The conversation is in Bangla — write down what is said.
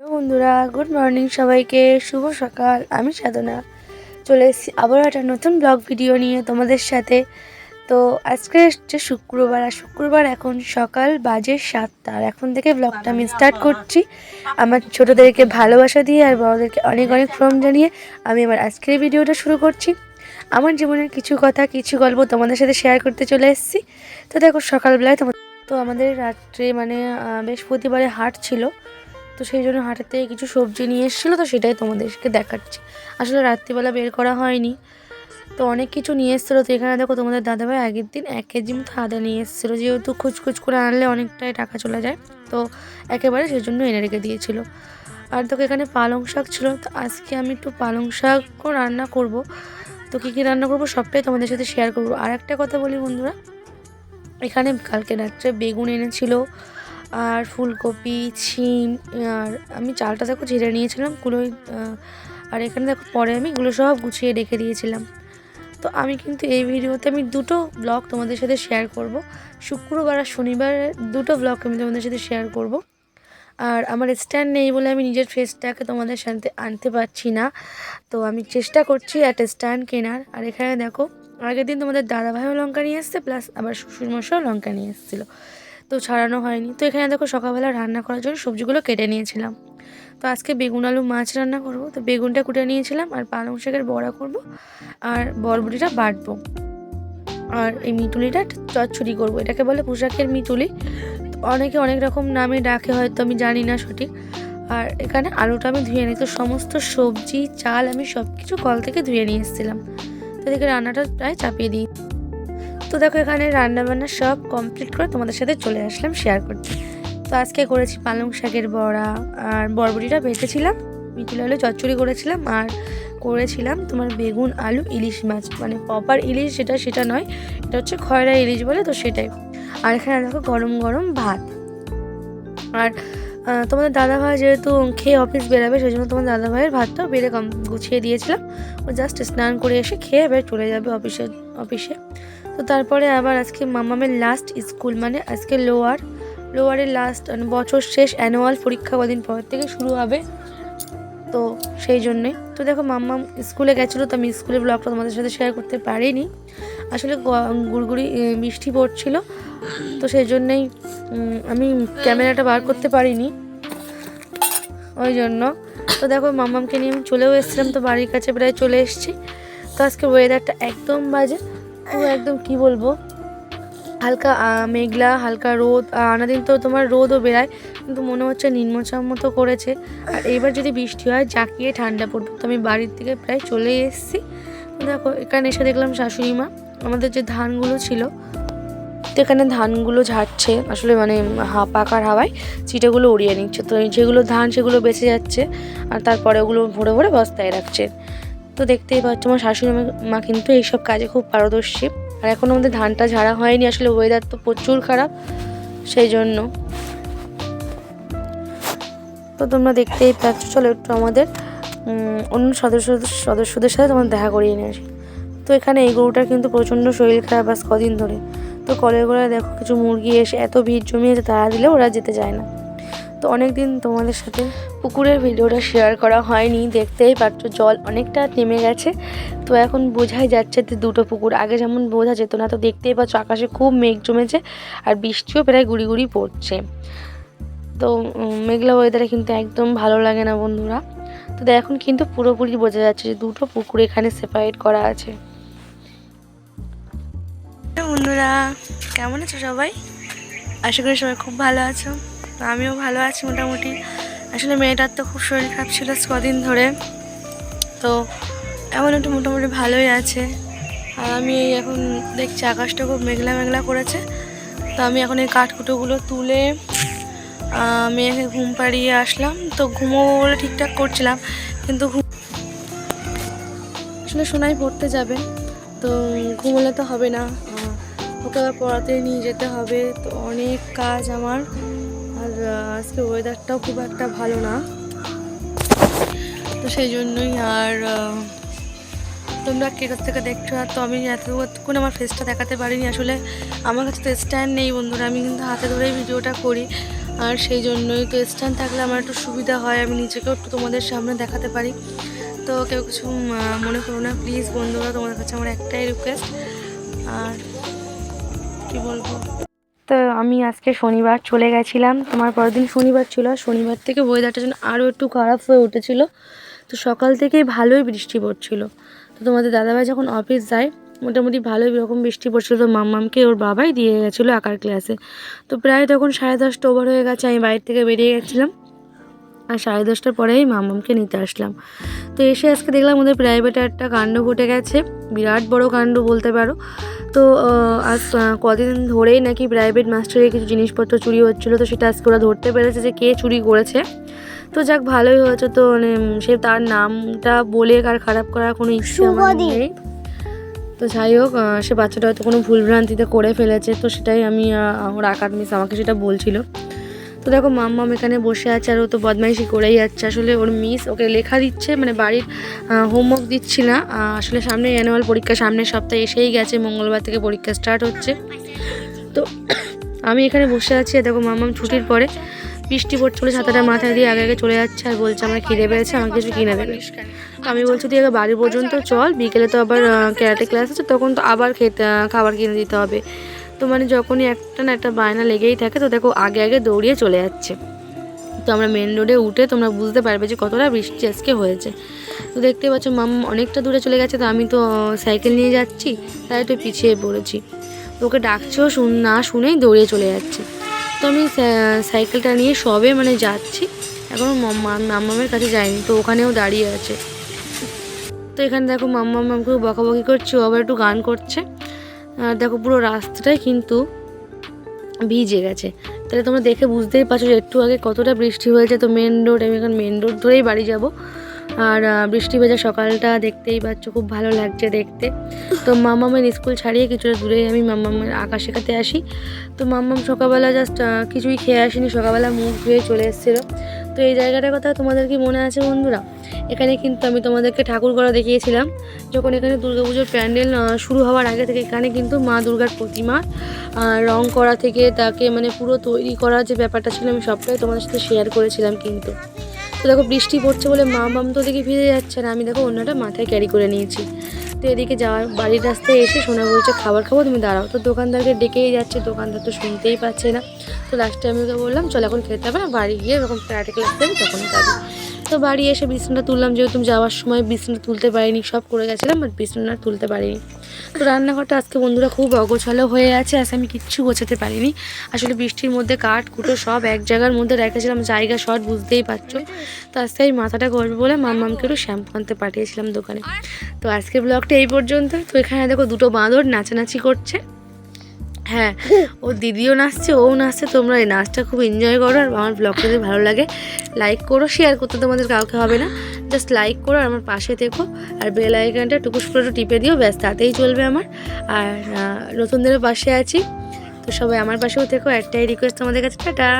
বন্ধুরা গুড মর্নিং সবাইকে। শুভ সকাল। আমি সাধনা। চলে এসেছি আবার একটা নতুন ব্লগ ভিডিও নিয়ে তোমাদের সাথে। তো আজকে হচ্ছে শুক্রবার, আর শুক্রবার এখন সকাল বাজে সাতটা। আর এখন থেকে ব্লগটা আমি স্টার্ট করছি। আমার ছোটোদেরকে ভালোবাসা দিয়ে আর বড়োদেরকে অনেক অনেক ফ্রম জানিয়ে আমি আমার আজকের ভিডিওটা শুরু করছি। আমার জীবনের কিছু কথা, কিছু গল্প তোমাদের সাথে শেয়ার করতে চলে এসেছি। তো দেখো, সকালবেলায় তোমার তো আমাদের রাত্রে মানে বৃহস্পতিবারে হাট ছিল। তো সেই জন্য থেকে কিছু সবজি নিয়ে এসেছিল তো সেটাই তোমাদেরকে দেখাচ্ছি। আসলে রাত্রিবেলা বের করা হয়নি। তো অনেক কিছু নিয়ে এসেছিল তো এখানে দেখো তোমাদের দাদাভাই আগের দিন এক কেজি মতো আদা নিয়ে এসেছিল। যেহেতু খুচখুচ করে আনলে অনেকটাই টাকা চলে যায়। তো একেবারে সেই জন্য এনে রেখে দিয়েছিল। আর তোকে এখানে পালং শাক ছিল। তো আজকে আমি একটু পালং শাকও রান্না করব। তো কী কী রান্না করব সবটাই তোমাদের সাথে শেয়ার করব। আর একটা কথা বলি বন্ধুরা, এখানে কালকে রাত্রে বেগুন এনেছিল। আর ফুলকপি, ছিম, আর আমি চালটা দেখো ঝেড়ে নিয়েছিলাম কুলোই আর এখানে দেখো পরে আমি এগুলো সব গুছিয়ে রেখে দিয়েছিলাম। তো আমি কিন্তু এই ভিডিওতে আমি দুটো ব্লগ তোমাদের সাথে শেয়ার করব। শুক্রবার আর শনিবার দুটো ব্লগ আমি তোমাদের সাথে শেয়ার করব। আর আমার স্ট্যান্ড নেই বলে আমি নিজের ফেসটাকে তোমাদের সাথে আনতে পারছি না। তো আমি চেষ্টা করছি একটা স্ট্যান্ড কেনার। আর এখানে দেখো, আগের দিন তোমাদের দাদাভাইও লঙ্কা নিয়ে এসছে প্লাস আবার শ্বশুরমশাও লঙ্কা নিয়ে এসেছিল। তো ছাড়ানো হয়নি। তো এখানে দেখো সকালবেলা রান্না করার জন্য সবজিগুলো কেটে নিয়েছিলাম। তো আজকে বেগুন, আলু, মাছ রান্না করব। তো বেগুনটা কুটে নিয়েছিলাম আর পালং শাকের বড়া করব আর বরবটিটা বাটবো। আর এই মিতুলিটা চচ্চড়ি করব। এটাকে বলে পোশাকের মিতুলি। তো অনেকে অনেক রকম নামে ডাকে, হয়তো আমি জানি না সঠিক। আর এখানে আলুটা আমি ধুয়ে নিই। তো সমস্ত সবজি, চাল আমি সব কিছু কল থেকে ধুয়ে নিয়ে এসেছিলাম। তো দেখে রান্নাটা প্রায় চাপিয়ে দিই। তো দেখো, এখানে রান্না বান্না সব কমপ্লিট করে তোমাদের সাথে চলে আসলাম শেয়ার করতে। তো আজকে করেছি পালং শাকের বড়া, আর বরবটিটা বেঁচেছিলাম মিঠুল আলু চচ্চড়ি করেছিলাম, আর করেছিলাম তোমার বেগুন, আলু, ইলিশ মাছ। মানে প্রপার ইলিশ যেটা, সেটা নয়, এটা হচ্ছে খয়রা ইলিশ বলে, তো সেটাই। আর এখানে দেখো গরম গরম ভাত। আর তোমাদের দাদাভাই যেহেতু খেয়ে অফিস বেরাবে সেই জন্য তোমার দাদাভাইয়ের ভাতটাও বেড়ে কম গুছিয়ে দিয়েছিলাম। ও জাস্ট স্নান করে এসে খেয়ে এবার চলে যাবে অফিসে অফিসে তো তারপরে আবার আজকে মামামের লাস্ট স্কুল মানে আজকে লোয়ার লোয়ারের লাস্ট মানে বছর শেষ অ্যানুয়াল পরীক্ষা কদিন পর থেকে শুরু হবে। তো সেই জন্যই তো দেখো মাম্মাম স্কুলে গেছিল তো আমি স্কুলের ব্লগটা তোমাদের সাথে শেয়ার করতে পারিনি। আসলে গুড়গুড়ি এ, বৃষ্টি পড়ছিল। তো সেই জন্যই আমি ক্যামেরাটা বার করতে পারিনি। ওই জন্য। তো দেখো মামামকে নিয়ে আমি চলেও এসেছিলাম, তো বাড়ির কাছে প্রায় চলে এসেছি। তো আজকে ওয়েদারটা একদম বাজে। পুরো একদম কি বলব? হালকা মেঘলা, হালকা রোদ। আনাদিন তো তোমার রোদও বেরায়, কিন্তু মনে হচ্ছে নিম্নচাপ মতো করেছে। আর এইবার যদি বৃষ্টি হয়, জাঁকিয়ে ঠান্ডা পড়বে। তো আমি বাড়ির থেকে প্রায় চলে এসেছি। দেখো, এখানে এসে দেখলাম শাশুড়ি মা। আমাদের যে ধানগুলো ছিল তো এখানে ধানগুলো ঝাড়ছে। আসলে মানে হা পাকার হাওয়ায় চিটেগুলো উড়িয়ে নিচ্ছে। তো যেগুলো ধান, সেগুলো বেঁচে যাচ্ছে আর তারপরে ওগুলো ভরে ভরে বস্তায় রাখছে। তো দেখতেই পাচ্ছ, আমার শাশুড়ি মা- কিন্তু এইসব কাজে খুব পারদর্শী। আর এখন আমাদের ধানটা ঝাড়া হয়নি, আসলে ওয়েদার তো প্রচুর খারাপ, সেই জন্য। তো তোমরা দেখতেই পাচ্ছ, চলো একটু আমাদের অন্য সদস্য, সদস্যদের সাথে তোমার দেখা করিয়ে নিয়ে আসি। তো এখানে এই গরুটার কিন্তু প্রচণ্ড শরীর খারাপ আজ কদিন ধরে। তো কলের গোড়ায় দেখো কিছু মুরগি এসে এত ভিড় জমিয়েছে, তারা দিলে ওরা যেতে চায় না। তো অনেক দিন তোমাদের সাথে পুকুরের ভিডিওটা শেয়ার করা হয়নি, দেখতেই পাচ্ছ জল অনেকটা নেমে গেছে। তো এখন বোঝাই যাচ্ছে যে দুটো পুকুর, আগে যেমন বোঝা যেত না, তো দেখতেই পাচ্ছ আকাশে খুব মেঘ জমেছে আর বৃষ্টিও প্রায় গুড়ি গুড়ি পড়ছে। তো মেঘলা ওয়েদারে কিন্তু একদম ভালো লাগে না বন্ধুরা। তো এখন কিন্তু পুরোপুরি বোঝা যাচ্ছে যে দুটো পুকুর এখানে সেপারেট করা আছে। বন্ধুরা, কেমন আছো সবাই? আশা করি সবাই খুব ভালো আছো। আমিও ভালো আছি মোটামুটি। আসলে মেয়েটার তো খুব শরীর খারাপ ছিল কদিন ধরে। তো এমন একটু মোটামুটি ভালোই আছে। আর আমি এই এখন দেখছি আকাশটা খুব মেঘলা মেঘলা করেছে। তো আমি এখন এই কাঠকুটোগুলো তুলে মেয়েকে ঘুম পাড়িয়ে আসলাম। তো ঘুমোবো বলে ঠিকঠাক করছিলাম, কিন্তু ঘুম আসলে সোনাই পড়তে যাবে। তো ঘুমোলে তো হবে না। ওকে আবার পড়াতে নিয়ে যেতে হবে। তো অনেক কাজ আমার। আর আজকে ওয়েদারটাও খুব একটা ভালো না। তো সেই জন্যই আর তোমরা কে কোথা থেকে দেখছ। আর তো আমি এতক্ষণ আমার ফেসটা দেখাতে পারিনি আসলে। আমার কাছে তো স্ট্যান্ড নেই বন্ধুরা। আমি কিন্তু হাতে ধরেই ভিডিওটা করি। আর সেই জন্যই তো স্ট্যান্ড থাকলে আমার একটু সুবিধা হয়। আমি নিজেকেও একটু তোমাদের সামনে দেখাতে পারি। তো কেউ কিছু মনে করো না। প্লিজ বন্ধুরা, তোমাদের কাছে আমার একটাই রিকোয়েস্ট আর কি বলব? তো আমি আজকে শনিবার চলে গেছিলাম। তোমার পরের দিন শনিবার ছিল। শনিবার থেকে ওয়েদারটা যেন আরও একটু খারাপ হয়ে উঠেছিল। তো সকাল থেকে ভালোই বৃষ্টি পড়ছিল। তো তোমাদের দাদাভাই যখন অফিস যায়, মোটামুটি ভালোই এরকম বৃষ্টি পড়ছিল। তো মাম্মামকে ওর বাবাই দিয়ে গেছিল আঁকার ক্লাসে তো প্রায় তখন সাড়ে দশটা ওভার হয়ে গেছে। আমি বাইরে থেকে বেরিয়ে গেছিলাম। আর সাড়ে দশটার পরেই মামামকে নিতে আসলাম। তো এসে আজকে দেখলাম ওদের প্রাইভেটে একটা কাণ্ড ঘটে গেছে। বিরাট বড় কাণ্ড বলতে পারো। তো আজ কদিন ধরেই নাকি প্রাইভেট মাস্টারের কিছু জিনিসপত্র চুরি হচ্ছিল। তো সেটা আজকে ওরা ধরতে পেরেছে যে কে চুরি করেছে। তো যাক ভালোই হয়েছে তো মানে সে তার নামটা বলে আর খারাপ করার কোনো ইচ্ছে আমার নেই। তো যাই হোক সে বাচ্চাটা হয়তো কোনো ভুলভ্রান্তিতে করে ফেলেছে। তো সেটাই আমি আকার মিস আমাকে সেটা বলছিল। তো দেখো মাম্মাম এখানে বসে আছে আর ও তো বদমাইশি করেই যাচ্ছে। আসলে ওর মিস ওকে লেখা দিচ্ছে মানে বাড়ির হোমওয়ার্ক দিচ্ছি না। আসলে সামনে অ্যানুয়াল পরীক্ষা, সামনের সপ্তাহে এসেই গেছে, মঙ্গলবার থেকে পরীক্ষা স্টার্ট হচ্ছে। তো আমি এখানে বসে আছি দেখো মাম্মাম ছুটির পরে বৃষ্টি পড়ছিল ছাতাটা মাথায় দিয়ে আগে আগে চলে যাচ্ছে আর বলছে, আমার খিদে পেয়েছে, আমাকে কিছু কিনে দেবে। আমি বলছি, তুই আগে বাড়ি পর্যন্ত চল, বিকেলে তো আবার ক্যারাটে ক্লাস আছে, তখন তো আবার খেতে খাবার কিনে দিতে হবে। তো মানে যখনই একটা না একটা বায়না লেগেই থাকে, তো দেখো আগে আগে দৌড়িয়ে চলে যাচ্ছে। তো আমরা মেন রোডে উঠে তোমরা বুঝতে পারবে যে কতটা বৃষ্টি আজকে হয়েছে। তো দেখতে পাচ্ছ মাম অনেকটা দূরে চলে গেছে, তো আমি তো সাইকেল নিয়ে যাচ্ছি, তাই তো পিছিয়ে পড়েছি। তো ওকে ডাকছেও শুন, না শুনেই দৌড়িয়ে চলে যাচ্ছে। তো আমি সাইকেলটা নিয়ে সবে মানে যাচ্ছি এখনও মাম্মামের কাছে যাইনি, তো ওখানেও দাঁড়িয়ে আছে। তো এখানে দেখো মাম্মা মামকে বকাবকি করছে, ও আবার একটু গান করছে। আর দেখো পুরো রাস্তাটাই কিন্তু ভিজে গেছে। তাহলে তোমরা দেখে বুঝতেই পারছ যে একটু আগে কতটা বৃষ্টি হয়েছে। তো মেন রোড আমি এখন মেন রোড ধরেই বাড়ি যাব। আর বৃষ্টি ভেজা সকালটা দেখতেই পাচ্ছ, খুব ভালো লাগছে দেখতে। তো মামামের স্কুল ছাড়িয়ে কিছুটা দূরেই আমি মামামের আঁকা শেখাতে আসি। তো মাম্মাম সকালবেলা জাস্ট কিছুই খেয়ে আসেনি, সকালবেলা মুখ ধুয়ে চলে এসেছিল। তো এই জায়গাটার কথা তোমাদের কি মনে আছে বন্ধুরা? এখানে কিন্তু আমি তোমাদেরকে ঠাকুর করা দেখিয়েছিলাম। যখন এখানে দুর্গাপুজোর প্যান্ডেল শুরু হওয়ার আগে থেকে এখানে কিন্তু মা দুর্গার প্রতিমা রং করা থেকে তাকে মানে পুরো তৈরি করার যে ব্যাপারটা ছিল আমি সবটাই তোমাদের সাথে শেয়ার করেছিলাম কিন্তু। তো দেখো, বৃষ্টি পড়ছে বলে মা বাম তো দেখে ভিজে যাচ্ছে না। আমি দেখো অন্যটা মাথায় ক্যারি করে নিয়েছি। তো এদিকে যাওয়ার বাড়ির রাস্তায় এসে সোনা বলছে, খাবার খাব, তুমি দাঁড়াও। তো দোকানদারকে ডেকেই যাচ্ছে, দোকানদার তো শুনতেই পাচ্ছে না। তো লাস্টে আমি ওকে বললাম, চল এখন খেতে হবে না, বাড়ি গিয়ে এরকম প্যারাটে ক্লাস দেবে তখন খাবি। তো বাড়ি এসে বিছানাটা তুললাম, যেহেতু যাওয়ার সময় বিছানাটা তুলতে পারিনি, সব করে গেছিলাম বাট বিছানা তুলতে পারিনি। তো রান্নাঘরটা আজকে বন্ধুরা খুব অগোছালো হয়ে আছে, আজকে আমি কিচ্ছু গোছাতে পারিনি। আসলে বৃষ্টির মধ্যে কাঠ, কুটো সব এক জায়গার মধ্যে রেখেছিলাম, জায়গা শর্ট বুঝতেই পারছ। তো আজকে আমি মাথাটা করবে বলে মাম্মামকে একটু শ্যাম্পু আনতে পাঠিয়েছিলাম দোকানে। তো আজকের ব্লগটা এই পর্যন্ত। তো এখানে দেখো দুটো বাঁদর নাচানাচি করছে। হ্যাঁ ও দিদিও নাচছে, ও নাচছে, তোমরা এই নাচটা খুব এনজয় করো আর আমার ব্লগটা যদি ভালো লাগে লাইক করো শেয়ার করতে তোমাদের কাউকে হবে না। জাস্ট লাইক করো আর আমার পাশে থেকো আর বেল আইকনটা টুকুস করে টিপে দিও, ব্যাস, তাতেই চলবে আমার। আর নতুনদের পাশে আছি। তো সবাই আমার পাশেও থেকো, একটাই রিকোয়েস্ট তোমাদের কাছে, টাটা!